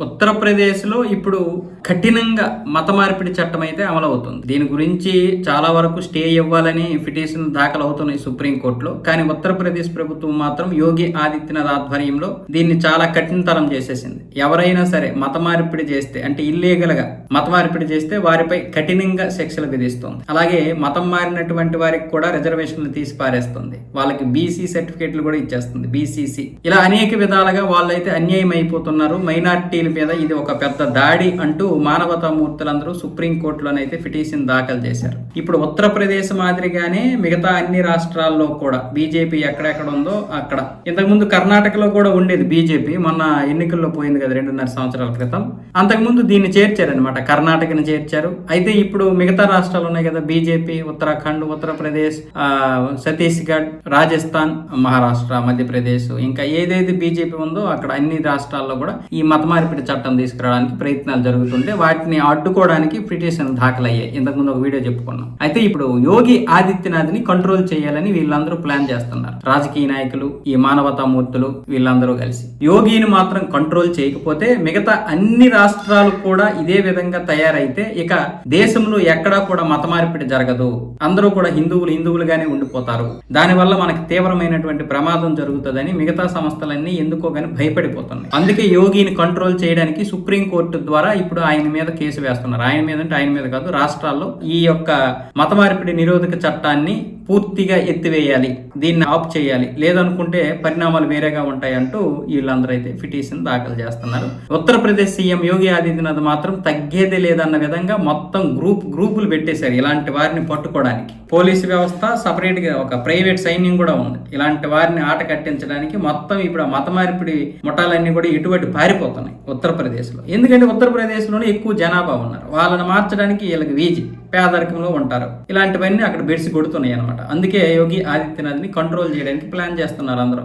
ఉత్తరప్రదేశ్లో ఇప్పుడు కఠినంగా మత మార్పిడి చట్టం అయితే అమలవుతుంది. దీని గురించి చాలా వరకు స్టే ఇవ్వాలని పిటిషన్ దాఖలు అవుతున్నాయి సుప్రీంకోర్టులో. కానీ ఉత్తరప్రదేశ్ ప్రభుత్వం మాత్రం యోగి ఆదిత్యనాథ్ ఆధ్వర్యంలో దీన్ని చాలా కఠినతరం చేసేసింది. ఎవరైనా సరే మత మార్పిడి చేస్తే అంటే ఇల్లీగల్గా మత మార్పిడి చేస్తే వారిపై కఠినంగా శిక్షలు విధిస్తుంది. అలాగే మతం మారినటువంటి వారికి కూడా రిజర్వేషన్లు తీసి పారేస్తుంది. వాళ్ళకి బీసీ సర్టిఫికేట్లు కూడా ఇచ్చేస్తుంది. బీసీసీ. ఇలా అనేక విధాలుగా వాళ్ళైతే అన్యాయం అయిపోతున్నారు మైనార్టీ మీద ఇది ఒక పెద్ద దాడి అంటూ మానవతా మూర్తులందరూ సుప్రీం కోర్టులోనైతే పిటిషన్ దాఖలు చేశారు. ఇప్పుడు ఉత్తరప్రదేశ్ మాదిరిగానే మిగతా అన్ని రాష్ట్రాల్లో కూడా బీజేపీ ఎక్కడెక్కడ ఉందో అక్కడ. ఇంతకుముందు కర్ణాటకలో కూడా ఉండేది బీజేపీ మొన్న ఎన్నికల్లో పోయింది కదా రెండున్నర సంవత్సరాల క్రితం. అంతకుముందు దీన్ని చేర్చారనమాట కర్ణాటకని చేర్చారు. అయితే ఇప్పుడు మిగతా రాష్ట్రాలు ఉన్నాయి కదా బీజేపీ ఉత్తరాఖండ్ ఉత్తరప్రదేశ్ ఛత్తీస్గఢ్ రాజస్థాన్ మహారాష్ట్ర మధ్యప్రదేశ్ ఇంకా ఏదైతే బీజేపీ ఉందో అక్కడ అన్ని రాష్ట్రాల్లో కూడా ఈ మత మార్పిడి చట్టం తీసుకురావడానికి ప్రయత్నాలు జరుగుతుంటే వాటిని అడ్డుకోవడానికి పిటిషన్ దాఖలయ్యాయి. ఇంతకుముందు ఒక వీడియో చెప్పుకున్నాం. అయితే ఇప్పుడు యోగి ఆదిత్యనాథ్ని కంట్రోల్ చేయాలని వీళ్ళందరూ ప్లాన్ చేస్తున్నారు. రాజకీయ నాయకులు ఈ మానవతా మూర్తులు వీళ్ళందరూ కలిసి. యోగిని మాత్రం కంట్రోల్ చేయకపోతే మిగతా అన్ని రాష్ట్రాలు కూడా ఇదే విధంగా తయారైతే ఇక దేశంలో ఎక్కడా కూడా మత మార్పిడి జరగదు. అందరూ కూడా హిందువులు హిందువులుగానే ఉండిపోతారు. దానివల్ల మనకి తీవ్రమైనటువంటి ప్రమాదం జరుగుతుందని మిగతా సంస్థలన్నీ ఎందుకో కానీ భయపడిపోతున్నాయి. అందుకే యోగిని కంట్రోల్ చేయడానికి సుప్రీం కోర్టు ద్వారా ఇప్పుడు ఆయన మీద కేసు వేస్తున్నారు. ఆయన మీద అంటే ఆయన మీద కాదు రాష్ట్రాల్లో ఈ యొక్క మత మార్పిడి నిరోధక చట్టాన్ని పూర్తిగా ఎత్తివేయాలి దీన్ని ఆఫ్ చేయాలి. లేదనుకుంటే పరిణామాలు వేరేగా ఉంటాయంటూ వీళ్ళందరూ అయితే పిటిషన్ దాఖలు చేస్తున్నారు. ఉత్తరప్రదేశ్ సీఎం యోగి ఆదిత్యనాథ్ మాత్రం తగ్గేదే లేదన్న విధంగా మొత్తం గ్రూప్ గ్రూపులు పెట్టేశారు ఇలాంటి వారిని పట్టుకోవడానికి. పోలీసు వ్యవస్థ సపరేట్గా ఒక ప్రైవేట్ సైన్యం కూడా ఉంది. ఇలాంటి వారిని ఆట కట్టించడానికి మొత్తం ఇప్పుడు మత మార్పిడి ముఠాలన్నీ కూడా ఇటువంటి పారిపోతున్నాయి ఉత్తరప్రదేశ్లో ఎందుకంటే ఉత్తరప్రదేశ్లోనే ఎక్కువ జనాభా ఉన్నారు. వాళ్ళని మార్చడానికి వీళ్ళకి వీజీ పేదరికంలో ఉంటారు. ఇలాంటివన్నీ అక్కడ బెడిసి కొడుతున్నాయి అనమాట అందుకే యోగి ఆదిత్యనాథ్ని కంట్రోల్ చేయడానికి ప్లాన్ చేస్తున్నారు అందరూ.